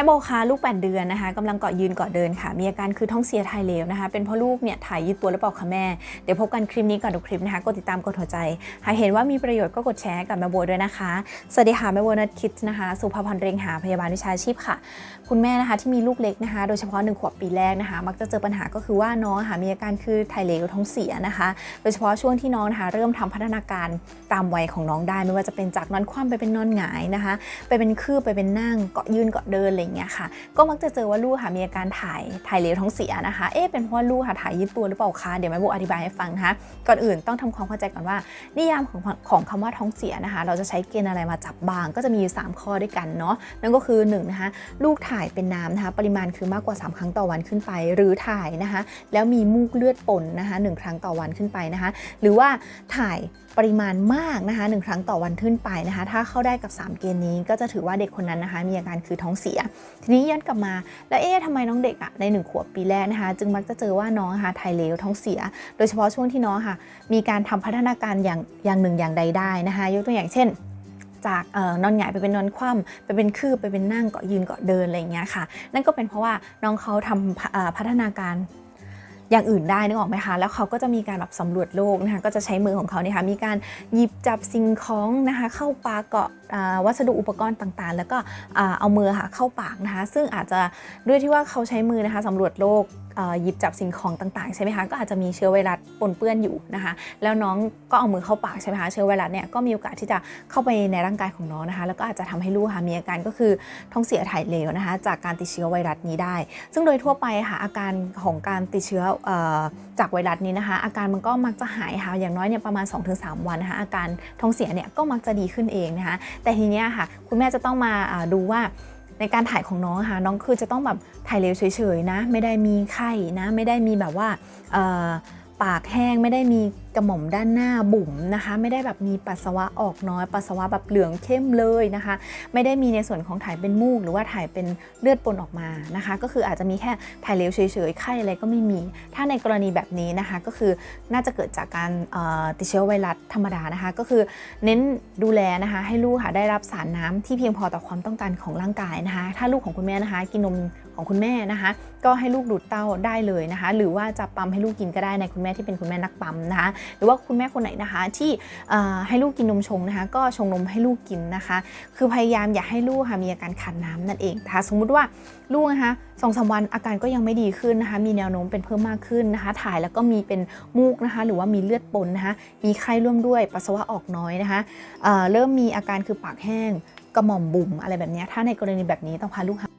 ม่โบคะลูก 8 เดือนนะคะกำลังเกาะยืนเกาะเดินค่ะ มีอาการคือท้องเสียถ่ายเหลวนะคะ เป็นเพราะลูกเนี่ยถ่ายยืดตัวหรือเปล่าคะแม่ เดี๋ยวพบกันคลิปนี้ก่อนดูคลิปนะคะ กดติดตามกดหัวใจ หากเห็นว่ามีประโยชน์ก็กดแชร์กับแม่โบด้วยนะคะ สวัสดีค่ะแม่โบนัทคิดนะคะ สุภาพรเรงหาพยาบาลวิชาชีพค่ะ คุณแม่นะคะที่มีลูกเล็กนะคะ โดยเฉพาะหนึ่งขวบปีแรกนะคะ มักจะเจอปัญหาก็คือว่าน้องค่ะมีอาการคือถ่ายเหลวท้องเสียนะคะ โดยเฉพาะช่วงที่น้องนะคะเริ่มทำพัฒนาการตามวัยของน้องได้ ไม่ว่าจะเป็นจากนอนคว่ำไปเป็นนอนหงายนะคะ ไปเป็นคืบไปเป็นนั่งเกาะยืนเกาะเดินอะไรเงี้ยค่ะ ก็มักจะเจอว่าลูกค่ะมีอาการถ่ายถ่ายเหลวท้องเสียนะคะ เอ๊ะเป็นเพราะลูกค่ะถ่ายยืดตัวหรือเปล่าคะ เดี๋ยวแม่โบอธิบายให้ฟังนะคะ ก่อนอื่นต้องทำความเข้าใจก่อนว่า นิยามของของคำว่าท้องเสียนะคะ เราจะใช้เกณฑ์อะไรมาจับบาง ก็จะมีอยู่3ข้อด้วยกันเนาะ นั่นก็คือ1นะคะ ลูกถ่ายเป็นน้ำนะคะ ปริมาณคือมากกว่า 3 ครั้งต่อวันขึ้นไป หรือถ่ายนะคะ แล้วมีมูกเลือดปนนะคะหนึ่งครั้งต่อวันขึ้นไปนะคะ หรือว่าถ่ายปริมาณมากนะคะหนึ่งครั้งต่อวันขึ้นไปนะคะ ถ้าเข้าได้กับ 3 เกณฑ์นี้ก็จะถือว่าเด็กคนนั้นนะคะ มีอาการคือท้องเสียทีนี้ย้อนกลับมา แล้วเอ๊ะทำไมน้องเด็กอะในหนึ่งขวบปีแรกนะคะ จึงมักจะเจอว่าน้องค่ะถ่ายเหลวท้องเสีย โดยเฉพาะช่วงที่น้องค่ะ มีการทำพัฒนาการอย่างอย่างหนึ่งอย่างใดได้นะคะ ยกตัวอย่างเช่นจากออนอนหงายไปเป็นนอนคว่ำไปเป็นคืบไปเป็นนั่งเกาะยืนเกาะเดินอะไรอย่างเงี้ยค่ะ นั่นก็เป็นเพราะว่าน้องเขาทำพพัฒนาการ อย่างอื่นได้นึกออกไหมคะแล้วเขาก็จะมีการแบบสำรวจโลกนะคะก็จะใช้มือของเขาเนี่ยค่ะมีการหยิบจับสิ่งของนะคะเข้าปากเกาะวัสดุอุปกรณ์ต่างๆ แล้วก็เอามือค่ะเข้าปากนะคะซึ่งอาจจะด้วยที่ว่าเขาใช้มือนะคะสำรวจโลกหยิบจับสิ่งของต่างๆใช่ไหมคะก็อาจจะมีเชื้อไวรัสปนเปื้อนอยู่นะคะแล้วน้องก็เอามือเข้าปากใช่ไหมคะเชื้อไวรัสเนี่ยก็มีโอกาสที่จะเข้าไปในร่างกายของน้องนะคะแล้วก็อาจจะทำให้ลูกค่ะมีอาการก็คือท้องเสียถ่ายเหลวนะคะจากการติดเชื้อไวรัสนี้ได้ ซึ่งโดยทั่วไปค่ะอาการของการติดเชื้ออจากไวรัสนี้นะคะ อาการมันก็มักจะหายค่ะอย่างน้อยเนี่ยประมาณ 2-3 วันนะคะอาการท้องเสียเนี่ยก็มักจะดีขึ้นเองนะคะแต่ทีเนี้ยค่ะคุณแม่จะต้องมาดูว่า ในการถ่ายของน้องค่ะน้องคือจะต้องแบบถ่ายเร็วเฉยๆนะ ไม่ได้มีไข้นะ ไม่ได้มีแบบว่าปากแห้งไม่ได้มีกระหม่อมด้านหน้าบุ๋มนะคะ ไม่ได้แบบมีปัสสาวะออกน้อย ปัสสาวะแบบเหลืองเข้มเลยนะคะ ไม่ได้มีในส่วนของถ่ายเป็นมูก หรือว่าถ่ายเป็นเลือดปนออกมานะคะ ก็คืออาจจะมีแค่ถ่ายเหลวเฉยๆไข้อะไรก็ไม่มี ถ้าในกรณีแบบนี้นะคะก็คือน่าจะเกิดจากการติดเชื้อไวรัสธรรมดานะคะ ก็คือเน้นดูแลนะคะให้ลูกค่ะได้รับสารน้ำที่เพียงพอต่อความต้องการของร่างกายนะคะ ถ้าลูกของคุณแม่นะคะ กินนมของคุณแม่นะคะ ก็ให้ลูกดูดเต้าได้เลยนะคะ หรือว่าจะปั๊มให้ลูกกินก็ได้ในคุณแม่ที่เป็นคุณแม่นักปั๊มนะคะหรือว่าคุณแม่คนไหนนะคะที่ให้ลูกกินนมชงนะคะก็ชงนมให้ลูกกินนะคะ คือพยายามอย่าให้ลูกค่ะมีอาการขาดน้ำนั่นเองนะคะสมมุติว่าลูกนะคะสองสามวันอาการก็ยังไม่ดีขึ้นนะคะ มีแนวโน้มเป็นเพิ่มมากขึ้นนะคะ ถ่ายแล้วก็มีเป็นมูกนะคะ หรือว่ามีเลือดปนนะคะมีไข้ร่วมด้วยปัสสาวะออกน้อยนะคะเเริ่มมีอาการคือปากแห้งกระหม่อมบุ๋มอะไรแบบนี้ถ้าในกรณีแบบนี้ต้องพาลูกหา